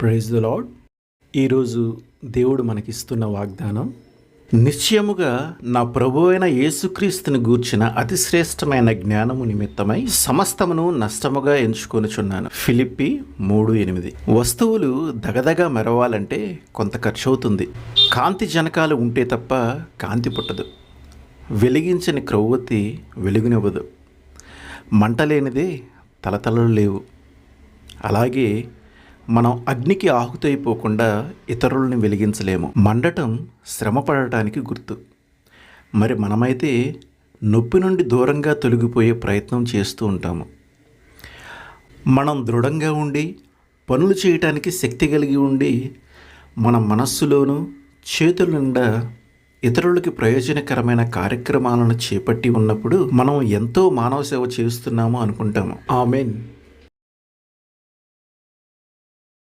Praise the lord ఈరోజు దేవుడు మనకిస్తున్న వాగ్దానం నిశ్చయముగా నా ప్రభు అయిన యేసుక్రీస్తుని గూర్చిన అతిశ్రేష్టమైన జ్ఞానము నిమిత్తమై సమస్తమును నష్టముగా ఎంచుకొనుచున్నాను. ఫిలిప్పి మూడు ఎనిమిది. వస్తువులు దగదగా మెరవాలంటే కొంత ఖర్చు అవుతుంది కాంతి జనకాలు ఉంటే తప్ప కాంతి పుట్టదు. వెలిగించని క్రొవ్వొత్తి వెలుగునివ్వదు. మంట లేనిదే తలతలలు లేవు. అలాగే మనం అగ్నికి ఆహుతైపోకుండా ఇతరులని వెలిగించలేము. మండటం శ్రమ పడటానికి గుర్తు. మరి మనమైతే నొప్పి నుండి దూరంగా తొలగిపోయే ప్రయత్నం చేస్తూ ఉంటాము. మనం దృఢంగా ఉండి పనులు చేయటానికి శక్తి కలిగి ఉండి మన మనస్సులోనూ చేతుల నిండా ఇతరులకి ప్రయోజనకరమైన కార్యక్రమాలను చేపట్టి ఉన్నప్పుడు మనం ఎంతో మానవ సేవ చేస్తున్నాము అనుకుంటాము. ఆమెన్.